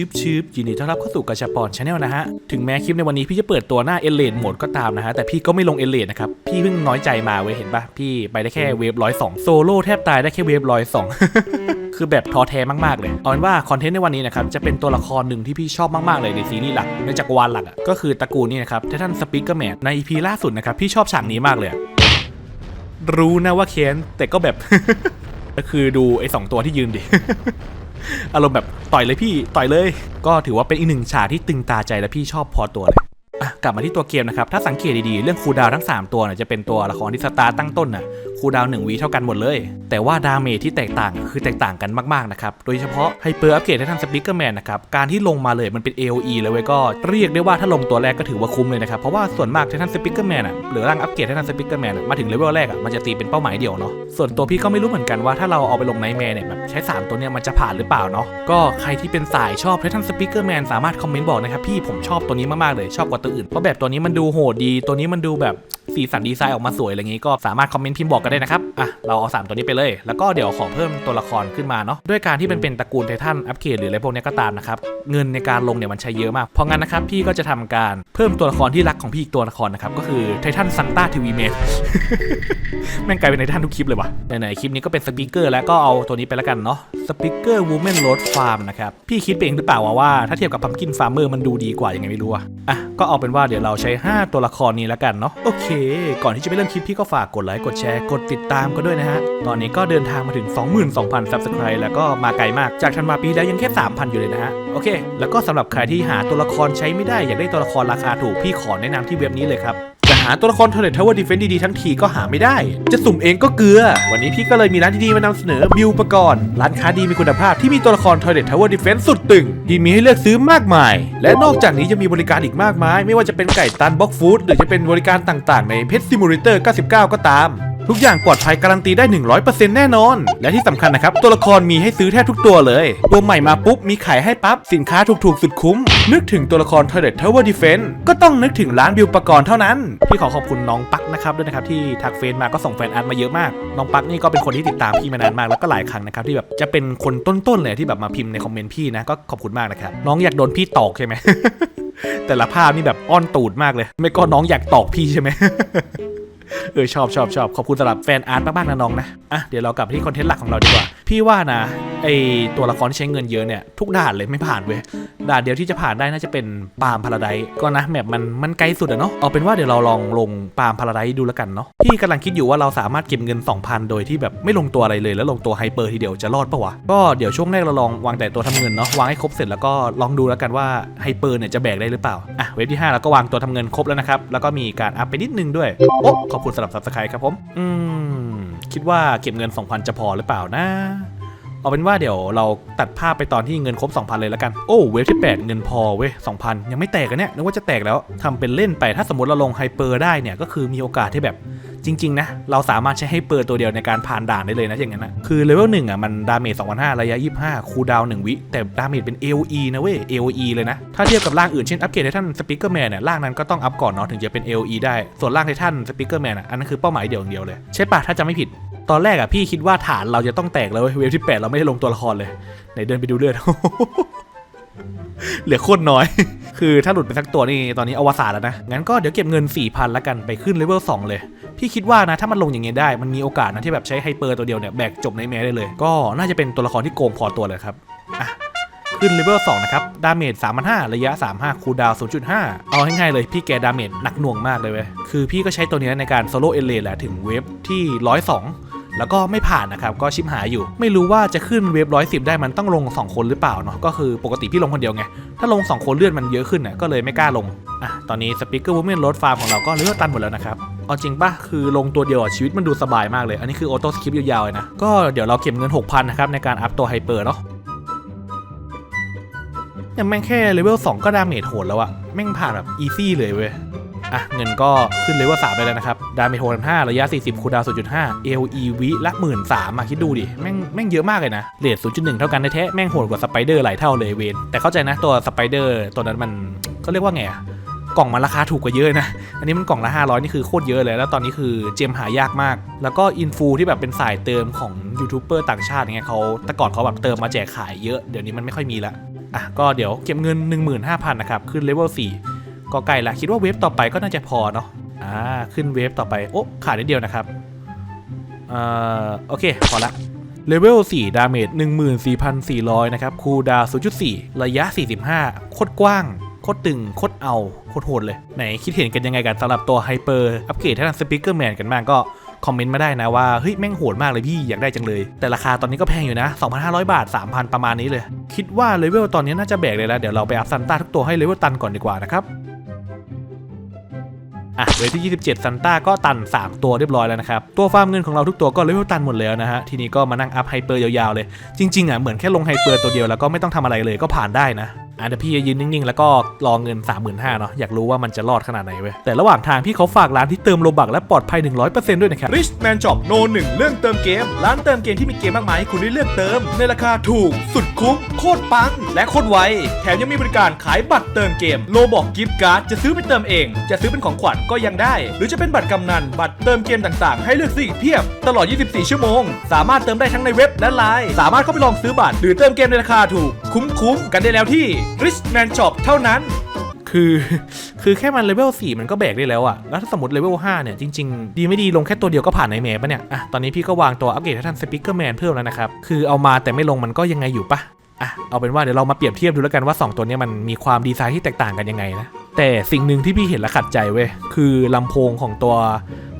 ชืบชืบยินดีต้อนรับเข้าสู่กระชาปอนชาแนลนะฮะ ถึงแม้คลิปในวันนี้พี่จะเปิดตัวหน้าเอเลนโหมดก็ตามนะฮะ แต่พี่ก็ไม่ลงเอเลนนะครับ พี่เพิ่งน้อยใจมาเว้ยเห็นปะพี่ไปได้แค่เวฟร้อยสองโซโล่แทบตายได้แค่เวฟร้อยสองคือแบบท้อแท้มากๆเลยเอาเป็นว่าคอนเทนต์ในวันนี้นะครับจะเป็นตัวละครหนึ่งที่พี่ชอบมากๆเลยในซีรีส์หลักในจักรวาลหลักอะก็คือตระกูลนี้นะครับไททันสปิกเกอร์แมนใน EP ล่าสุดนะครับพี่ชอบฉากนี้มากเลยอะรู้นะว่าเค้นแต่ก็แบบก็คือดูไอ้สองตัวที่ยืนดิ อารมณ์แบบต่อยเลยพี่ต่อยเลย ก็ถือว่าเป็นอีกหนึ่งฉากที่ตึงตาใจและพี่ชอบพอตัวเลยกลับมาที่ตัวเกมนะครับ ถ้าสังเกตดีๆ เรื่องคูดาวทั้ง 3 ตัวเนี่ยจะเป็นตัวละครที่สตาร์ตตั้งต้นน่ะ คูลดาวน์หนึ่งวีเท่ากันหมดเลย แต่ว่าดาเมจที่แตกต่างคือแตกต่างกันมากๆนะครับ โดยเฉพาะไฮเปอร์อัปเกรดให้ทางสปิเกอร์แมนนะครับ การที่ลงมาเลยมันเป็น AOE เลยเว้ยก็เรียกได้ว่าถ้าลงตัวแรกก็ถือว่าคุ้มเลยนะครับ เพราะว่าส่วนมากไททันสปิเกอร์แมนอะหรือร่างอัปเกรดไททันสปิเกอร์แมนมาถึงเลเวลแรกอะมันจะตีเป็นเป้าหมายเดียวเนาะส่วนตัวพี่ก็ไม่รู้เหมือนกันว่าถ้าเราเอาไปลงไนแมร์เนี่ยแบบใช้ 3 ตัวเนี้ยมันจะผ่านหรือเปล่าเนาะก็ใครที่เป็นสายชอบไททันสปิเกอร์แมนสามารถคอมเมนต์บอกนะครับพี่ผมชอบตัวนี้มากๆเลยชอบกว่าตัวอื่นเพราะแบบตัวนี้มันดูโหดดี ตัวนี้มันดูแบบสีสันดีไซน์ออกมาสวยอะไรงงี้ก็สามารถคอมเมนต์พิมพ์บอกกันได้นะครับอะเราเอา 3 ตัวนี้ไปเลย แล้วก็เดี๋ยวขอเพิ่มตัวละครขึ้นมาเนาะด้วยการที่มันเป็นตระกูลไททันอัปเกรดหรืออะไรพวกนี้ก็ตามนะครับเงินในการลงเนี่ยมันใช้เยอะมาก เพราะงั้นนะครับพี่ก็จะทำการเพิ่มตัวละครที่รักของพี่อีกตัวละครนะครับก็คือไททันซันต้าทีวีเมนแม่งกลายเป็นไททันทุกคลิปเลยวะไหนๆคลิปนี้ก็เป็นสปีกเกอร์แล้วก็เอาตัวนี้ไปแล้วกันเนาะสปีกเกอร์วูแมนโรดฟาร์มนะครับพี่คิดไปเองหรือเปล่าวะว่าถ้าเทียบกับพัมกินฟาร์มเมอร์มันดูดีกว่ายังไงไม่รู้อะอะก็เอาเป็นว่าเดี๋ยวเราใช้ 5 ตัวละครนี้แล้วกันเนาะโอเค ก่อนที่จะไปเริ่มคลิปพี่ก็ฝากกดไลค์กดแชร์กดติดตามกันด้วยนะฮะ ตอนนี้ก็เดินทางมาถึง 22,000 subscribe แล้วก็มาไกลมาก จากธันวาปีแล้วยังแค่ 3,000 อยู่เลยนะฮะ โอเค แล้วก็สำหรับใครที่หาตัวละครใช้ไม่ได้อยากได้ตัวละครราคาถูกพี่ขอแนะนำที่เว็บนี้เลยครับจะหาตัวละคร Toilet Tower Defense ดีๆทั้งทีก็หาไม่ได้ จะสุ่มเองก็เกลือ วันนี้พี่ก็เลยมีร้านดีๆมานำเสนอบิวประกรณ์ร้านค้าดีมีคุณภาพที่มีตัวละคร Toilet Tower Defense สุดตึง ที่มีให้เลือกซื้อมากมาย และนอกจากนี้ยังมีบริการอีกมากมาย ไม่ว่าจะเป็นไก่ตันบ็อกฟู้ดหรือจะเป็นบริการต่างๆ ใน Pet Simulator 99 ก็ตาม ทุกอย่างปลอดภัยการันตีได้ 100%แน่นอน และที่สำคัญนะครับ ตัวละครมีให้ซื้อแทบทุกตัวเลย ตัวใหม่มาปุ๊บ มีขายให้ปั๊บ สินค้าถูกๆ สุดคุ้ม นึกถึงตัวละคร Toilet Tower Defense ก็ต้องนึกถึงร้านบิวปกรณ์เท่านั้น พี่ขอขอบคุณน้องปักนะครับด้วยนะครับที่ทักเฟซมาก็ส่งแฟนอาร์ตมาเยอะมาก น้องปักนี่ก็เป็นคนที่ติดตามพี่มานานมากแล้วก็หลายครั้งนะครับที่แบบจะเป็นคนต้นๆเลยที่แบบมาพิมพ์ในคอมเมนต์พี่นะก็ขอบคุณมากนะครับน้องอยากโดนพี่ตอกใช่ไหมแต่ละภาพนี่แบบอ้อนตูดมากเลย ไม่ก็น้องอยากตอกพี่ใช่ไหม เออชอบชอบชอบขอบคุณสำหรับแฟนอาร์ตมากๆนะน้องนะอะเดี๋ยวเรากลับไปที่คอนเทนต์หลักของเราดีกว่า พี่ว่านะไอตัวละครที่ใช้เงินเยอะเนี่ยทุกด่านเลยไม่ผ่านเว้ยด่านเดียวที่จะผ่านได้น่าจะเป็นปาล์มพาราไดก็นะแมปมันมันไกลสุดอะเนาะเอาเป็นว่าเดี๋ยวเราลองลงปาล์มพาราไดดูแล้วกันเนาะพี่กำลังคิดอยู่ว่าเราสามารถเก็บเงิน 2,000 โดยที่แบบไม่ลงตัวอะไรเลย แล้วลงตัวไฮเปอร์ทีเดียวจะรอดปะวะก็เดี๋ยวช่วงแรกเราลองวางแต่ตัวทำเงินเนาะวางให้ครบเสร็จแล้วก็ลองดูแล้วกันว่าไฮเปอร์เนี่ยจะแบกได้หรือเปล่าอะเว็บที่ห้าเราก็วางตัวทำเงินครบแล้วนะครับแล้วก็มีการอัพไปนิดนึงด้วยโอ้ขอบคุณสำหรับสับสไครต์ครับผม อืม คิดว่าเก็บเงิน 2,000 จะพอหรือเปล่านะ เอาเป็นว่าเดี๋ยวเราตัดภาพไปตอนที่เงินครบ 2,000 เลยแล้วกัน โอ้ เวฟที่ 8 เงินพอเว้ย2,000 ยังไม่แตกกันเนี่ยนึกว่าจะแตกแล้วทำเป็นเล่นไปถ้าสมมติเราลงไฮเปอร์ได้เนี่ยก็คือมีโอกาสที่แบบ จริง ๆ นะ เราสามารถใช้ไฮเปอร์ตัวเดียวในการผ่านด่านได้เลยนะอย่างนั้นนะคือเลเวลหนึ่งอะมันดาเมจ2,500ระยะ 25 คูดาวน์1วิ แต่ดาเมจเป็น AOE นะเว้ย AOE เลยนะ ถ้าเทียบกับร่างอื่นเช่นอัปเกรดไททันสปิเกอร์แมนเนี่ยร่างนั้นก็ต้องอัพก่อนเนาะถึงจะเป็น AOE ได้ส่วนร่างไททันสปิเกอร์แมนอะอันนั้นคือเป้าหมายเดียวอย่างเดียวเลยใช่ปะถ้าจะไม่ผิดตอนแรกอะพี่คิดว่าฐานเราจะต้องแตกแล้วเว้ยเวฟที่ 8 เราไม่ได้ลงตัวละครเลยไหนเดินไปดูเลือด เหลือโคตรน้อย คือถ้าหลุดไปสักตัวนี่ตอนนี้อวสานแล้วนะ งั้นก็เดี๋ยวเก็บเงิน 4,000แล้วกันไปขึ้นเลเวล2เลย พี่คิดว่านะ ถ้ามันลงอย่างเงี้ยได้ มันมีโอกาสนะที่แบบใช้ไฮเปอร์ตัวเดียวเนี่ย แบกจบในแมได้เลย ก็น่าจะเป็นตัวละครที่โกงพอตัวเลยครับ อะ ขึ้นเลเวล2นะครับ ดาเมจ3,500ระยะ 35 คูลดาวน์0.5 เอาง่ายๆเลยพี่แกดาเมจหนักหน่วงมากเลยเว้ย คือพี่ก็ใช้ตัวเนี้ยในการโซโล่เอเลแหละถึงเวฟที่102 แล้วก็ไม่ผ่านนะครับก็ชิมหายอยู่ ไม่รู้ว่าจะขึ้นเวฟ110ได้มันต้องลง 2 คนหรือเปล่าเนาะก็คือปกติพี่ลงคนเดียวไง ถ้าลง 2 คนเลือดมันเยอะขึ้นน่ะก็เลยไม่กล้าลงอะตอนนี้สปิเกอร์วูแมนรถฟาร์มของเราก็เลือดตันหมดแล้วนะครับเอาจริงปะคือลงตัวเดียวชีวิตมันดูสบายมากเลย อันนี้คือออโต้สคริปต์ยาวๆเลยนะก็เดี๋ยวเราเก็บเงิน6,000นะครับในการอัพตัวไฮเปอร์เนาะยังแม่งแค่เลเวล2ก็ดาเมจโหดแล้วอะแม่งผ่านแบบอีซี่เลยเว้ย อะเงินก็ขึ้นเลเวล3ไปแล้วนะครับ ดาเมจโหด5ระยะ 40คูดาวน์0.5 LE วิละ1 3ื่นมาคิดดูดิ แม่งแม่งเยอะมากเลยนะเรท0.1เท่ากันแท้แม่งโหดกว่าสไปเดอร์หลายเท่าเลยเวนแต่เข้าใจนะตัวสไปเดอร์ตัวนั้นมันเขาเรียกว่าไงอะกล่องมันราคาถูกกว่าเยอะนะ อันนี้มันกล่องละ 500 นี่คือโคตรเยอะเลย แล้วตอนนี้คือเจมหายากมาก แล้วก็อินฟูที่แบบเป็นสายเติมของยูทูบเบอร์ต่างชาติอย่างเงี้ยเขาแต่ก่อนเขาแบบเติมมาแจกขายเยอะ เดี๋ยวนี้มันไม่ค่อยมีละ อะ ก็เดี๋ยวเก็บเงิน 15,000 นะครับ ขึ้นเลเวล4 ก็ใกล้ละคิดว่าเวฟต่อไปก็น่าจะพอเนาะอ่าขึ้นเวฟต่อไป โอ้ขาดนิดเดียวนะครับเอ่อโอเค พอละเลเวล4ดาเมจ14,400 นะครับ คูดาวน์0.4 ระยะ 45 โคตรกว้าง โคตรตึง โคตรเอา โคตรโหดเลย ไหนคิดเห็นกันยังไงกันสำหรับตัวไฮเปอร์อัปเกรดให้ทางสปิเกอร์แมนกันบ้างก็คอมเมนต์มาได้นะว่า เฮ้ย แม่งโหดมากเลยพี่ อยากได้จังเลย แต่ราคาตอนนี้ก็แพงอยู่นะ 2,500 บาท 3,000 ประมาณนี้เลย คิดว่าเลเวลตอนนี้น่าจะแบกเลยแล้ว เดี๋ยวเราไปอัพซันต้าทุกตัวให้เลเวลตันก่อนดีกว่านะครับ อะเวทที่ 27ซันต้าก็ตัน 3 ตัวเรียบร้อยแล้วนะครับ ตัวฟาร์มเงินของเราทุกตัวก็เลเวลตันหมดแล้วนะฮะ ทีนี้ก็มานั่งอัพไฮเปอร์ยาวๆเลย จริงๆอะเหมือนแค่ลงไฮเปอร์ตัวเดียวแล้วก็ไม่ต้องทำอะไรเลยก็ผ่านได้นะ อะเดี๋ยวพี่จะยืนนิ่งๆ แล้วก็รอเงิน 35,000เนาะอยากรู้ว่ามันจะรอดขนาดไหนเว้ยแต่ระหว่างทางพี่เขาฝากร้านที่เติมโลบักและปลอดภัย 100%ด้วยนะครับ Rich Man Shop โนหนึ่งเรื่องเติมเกม ร้านเติมเกมที่มีเกมมากมายให้คุณได้เลือกเติม ในราคาถูกสุดคุ้มโคตรปัง และโคตรไวแถมยังมีบริการขายบัตรเติมเกมโลบอกกิฟต์การ์ดจะซื้อไปเติมเอง จะซื้อเป็นของขวัญก็ยังได้ หรือจะเป็นบัตรกำนันบัตรเติมเกมต่างๆ ให้เลือกซื้ออีกเพียบตลอด 24 ชั่วโมง สามารถเติมได้ทั้งในเว็บและไลน์สามารถเข้าไปลองซื้อบัตรหรือเติมเกมในราคาถูกคุ้มๆกันได้แล้วที่ Rich Man Shop เท่านั้น คือคือแค่มันเลเวล4มันก็แบกได้แล้วอะแล้วถ้าสมมติเลเวล5เนี่ย จริง ๆ ดีไม่ดีลงแค่ตัวเดียวก็ผ่านในแมปปะเนี่ย อะ ตอนนี้พี่ก็วางตัวอัปเกรดให้ท่านสปิเกอร์แมนเพิ่มแล้วนะครับ คือเอามาแต่ไม่ลงมันก็ยังไงอยู่ปะอะ เอาเป็นว่าเดี๋ยวเรามาเปรียบเทียบดูแล้วกันว่า 2 ตัวนี้มันมีความดีไซน์ที่แตกต่างกันยังไงนะ แต่สิ่งหนึ่งที่พี่เห็นและขัดใจเว้ย คือลำโพงของตัว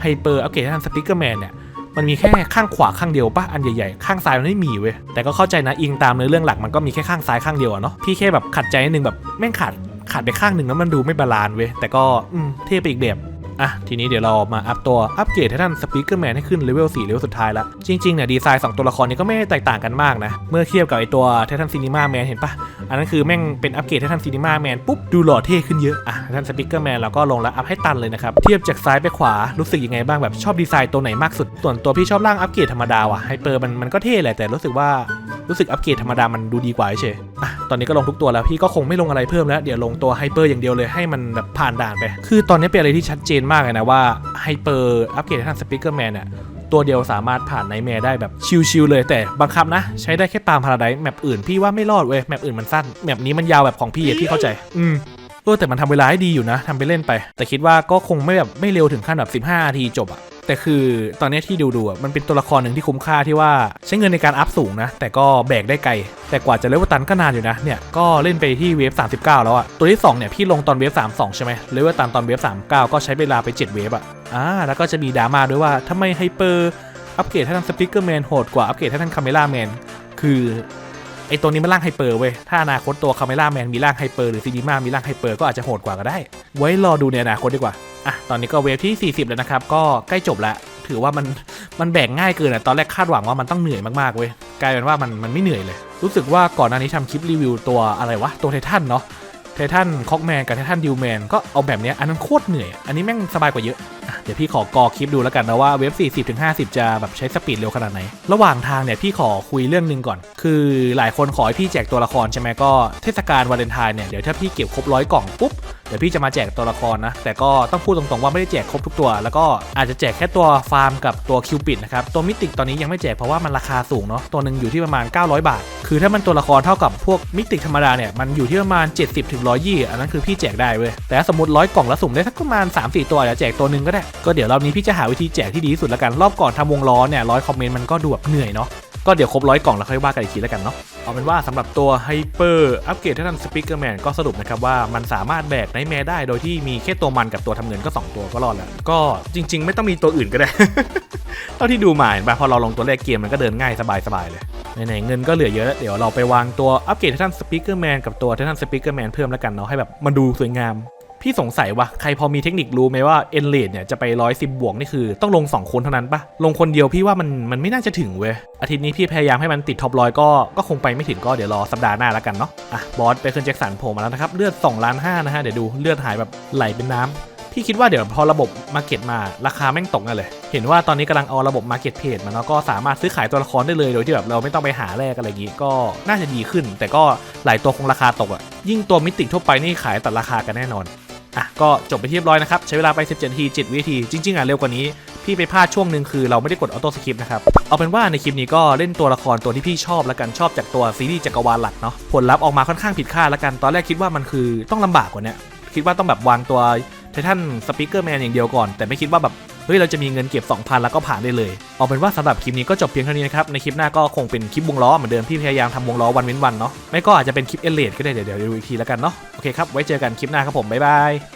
ไฮเปอร์อัปเกรดให้ท่านสปิเกอร์แมนเนี่ย มันมีแค่ข้างขวาข้างเดียวปะอันใหญ่ๆ ข้างซ้ายมันไม่มีเว้ย แต่ก็เข้าใจนะอิงตามเนื้อเรื่องหลักมันก็มีแค่ข้างซ้ายข้างเดียวอะเนาะ พี่แค่แบบขัดใจนิดนึงแบบแม่งขาดขาดไปข้างหนึ่งแล้วมันดูไม่บาลานซ์เว้ย แต่ก็อืมเท่ไปอีกแบบ อะทีนี้เดี๋ยวเรามาอัพตัวอัปเกรดให้ท่านสปีกเกอร์แมนให้ขึ้นเลเวล4เลเวลสุดท้ายละจริงๆเนี่ยดีไซน์สองตัวละครนี้ก็ไม่ได้แตกต่างกันมากนะ เมื่อเทียบกับไอตัวไททันซีนีมาแมนเห็นปะอันนั้นคือแม่งเป็นอัปเกรดไททันซีนีมาแมนปุ๊บดูหล่อเท่ขึ้นเยอะอะท่านสปีกเกอร์แมนเราก็ลงแล้วอัพให้ตันเลยนะครับเทียบจากซ้ายไปขวารู้สึกยังไงบ้างแบบชอบดีไซน์ตัวไหนมากสุดส่วนตัวพี่ชอบร่างอัปเกรดธรรมดาว่ะไฮเปอร์มันมันก็เท่แหละแต่รู้สึกว่ารู้สึกอัปเกรดธรรมดามันดูดีกว่าเฉย อะตอนนี้ก็ลงทุกตัวแล้วพี่ก็คงไม่ลงอะไรเพิ่มแล้วเดี๋ยวลงตัวไฮเปอร์อย่างเดียวเลยให้มันแบบผ่านด่านไป คือตอนนี้เป็นอะไรที่ชัดเจนมากเลยนะว่าไฮเปอร์อัปเกรดทางสปิเกอร์แมนเนี่ยตัวเดียวสามารถผ่านไนแมร์ได้แบบชิลๆเลยแต่บังคับนะ ใช้ได้แค่ตามพาราไดแมปอื่นพี่ว่าไม่รอดเว้ยแมปอื่นมันสั้นแมปนี้มันยาวแบบของพี่อะพี่เข้าใจ อืมเออแต่มันทำเวลาให้ดีอยู่นะทำไปเล่นไป แต่คิดว่าก็คงไม่แบบไม่เร็วถึงขั้นแบบ 15นาทีจบอะ แต่คือตอนนี้ที่ดูดูๆมันเป็นตัวละครหนึ่งที่คุ้มค่าที่ว่าใช้เงินในการอัพสูงนะ แต่ก็แบกได้ไกล แต่กว่าจะเลเวลตันก็นานอยู่นะเนี่ยก็เล่นไปที่เวฟ 39 แล้วอะตัวที่สองเนี่ยพี่ลงตอนเวฟ 32 ใช่ไหมเลเวลตันตอนเวฟ 39 ก็ใช้เวลาไป 7 เวฟอะอ่าแล้วก็จะมีดราม่าด้วยว่าทำไมไฮเปอร์อัปเกรดให้ทางสปิเกอร์แมนโหดกว่าอัปเกรดให้ทางคาเมล่าแมนคือไอตัวนี้มันร่างไฮเปอร์เว้ย ถ้าอนาคตตัวคาเมล่าแมนมีร่างไฮเปอร์หรือซีดีมามีร่างไฮเปอร์ก็อาจจะโหดกว่าก็ได้ ไว้รอดูในอนาคตดีกว่า อะตอนนี้ก็เวฟที่ 40 แล้วนะครับ ก็ใกล้จบแล้วถือว่ามันมันแบ่งง่ายเกินอะตอนแรกคาดหวังว่ามันต้องเหนื่อยมากๆเว้ยกลายเป็นว่ามันมันไม่เหนื่อยเลย รู้สึกว่าก่อนหน้านี้ทำคลิปรีวิวตัวอะไรวะตัวไททันเนาะไททันคอกแมนกับไททันดิวแมนก็เอาแบบเนี้ยอันนั้นโคตรเหนื่อย อันนี้แม่งสบายกว่าเยอะอะเดี๋ยวพี่ขอกอคลิปดูแล้วกันนะว่าเว็บ 40ถึง50 จะแบบใช้สปีดเร็วขนาดไหน ระหว่างทางเนี่ยพี่ขอคุยเรื่องหนึ่งก่อน คือหลายคนขอให้พี่แจกตัวละครใช่ไหมก็เทศกาลวาเลนไทน์เนี่ยเดี๋ยวถ้าพี่เก็บครบร้อยกล่องปุ๊บ เดี๋ยวพี่จะมาแจกตัวละครนะ แต่ก็ต้องพูดตรงๆว่าไม่ได้แจกครบทุกตัว แล้วก็อาจจะแจกแค่ตัวฟาร์มกับตัวคิวปิดนะครับ ตัวมิติตอนนี้ยังไม่แจกเพราะว่ามันราคาสูงเนาะ ตัวหนึ่งอยู่ที่ประมาณ 900 บาท คือถ้ามันตัวละครเท่ากับพวกมิติธรรมดาเนี่ย มันอยู่ที่ประมาณ 70ถึง120อันนั้นคือพี่แจกได้เว้ย แต่สมมติร้อยกล่องล้วสุ่มได้สักประมาณ 3-4 ตัวอาจจะแจกตัวหนึ่งก็ได้ ก็เดี๋ยวรอบนี้พี่จะหาวิธีแจกที่ดีที่สุดล้วกัน รอบก่อนทำวงล้อเนี่ยร้อยคอมเมนต์มันก็ดูแบบเหนื่อยเนาะ ก็เดี๋ยวครบร้อยกล่องแล้วค่อยว่ากันอีกทีแล้วกันเนาะเอาเป็นว่าสำหรับตัว Hyper อัปเกรดท่านสปิเกอร์แมนก็สรุปนะครับว่ามันสามารถแบกไนแมร์ได้โดยที่มีแค่ตัวมันกับตัวทำเงินก็ 2 ตัวก็รอดแล้วก็จริง ๆ ไม่ต้องมีตัวอื่นก็ได้เท่าที่ดูมาเห็นป่ะพอเราลงตัวเลขเกมมันก็เดินง่ายสบายๆเลยไหนๆเงินก็เหลือเยอะแล้วเดี๋ยวเราไปวางตัวอัปเกรดท่านสปิเกอร์แมนกับตัวท่านสปิเกอร์แมนเพิ่มแล้วกันเนาะให้แบบมันดูสวยงาม พี่สงสัยว่าใครพอมีเทคนิครู้ไหมว่าเอ็นเลดเนี่ยจะไปร้อยสิบบวกนี่คือต้องลง 2 คนเท่านั้นปะลงคนเดียวพี่ว่ามันมันไม่น่าจะถึงเว้ยอาทิตย์นี้พี่พยายามให้มันติดท็อปร้อยก็ก็คงไปไม่ถึงก็เดี๋ยวรอสัปดาห์หน้าแล้วกันเนาะอะบอสไปขึ้นแจ็คสันโผล่มาแล้วนะครับเลือด2ล้านห้านะฮะเดี๋ยวดูเลือดหายแบบไหลเป็นน้ำพี่คิดว่าเดี๋ยวพอระบบมาเก็ตมาราคาแม่งตกนั่นเลย เห็นว่าตอนนี้กำลังเอาระบบมาเก็ตเพจมาเนาะก็สามารถซื้อขายตัวละครได้เลยโดยที่แบบเราไม่ต้องไปหาแลกอะไรอย่างงี้ก็น่าจะดีขึ้น แต่ก็หลายตัวคงราคาตกอะ่ะยิ่งตัวมิติทั่วไปนี่ขายตัดราคากันแน่นอน อะก็จบไปเรียบร้อยนะครับ ใช้เวลาไป 17นาที7วินาที จริง ๆ อะเร็วกว่านี้ พี่ไปพลาดช่วงหนึ่งคือเราไม่ได้กดออโต้สคริปต์นะครับ เอาเป็นว่าในคลิปนี้ก็เล่นตัวละครตัวที่พี่ชอบและกันชอบจากตัวซีรีส์จักรวาลหลักเนาะผลลัพธ์ออกมาค่อนข้างผิดคาดละกันตอนแรกคิดว่ามันคือต้องลำบากกว่านี้คิดว่าต้องแบบวางตัวไททันสปีกเกอร์แมนอย่างเดียวก่อน แต่ไม่คิดว่าแบบ เฮ้ยเราจะมีเงินเก็บ 2,000 แล้วก็ผ่านได้เลยเอาเป็นว่าสำหรับคลิปนี้ก็จบเพียงเท่านี้นะครับในคลิปหน้าก็คงเป็นคลิปวงล้อเหมือนเดิมพี่พยายามทำวงล้อวันเว้นวันเนาะไม่ก็อาจจะเป็นคลิปเอเลดก็ได้เดี๋ยวเดี๋ยวดูอีกทีแล้วกันเนาะโอเคครับไว้เจอกันคลิปหน้าครับผมบ๊ายบาย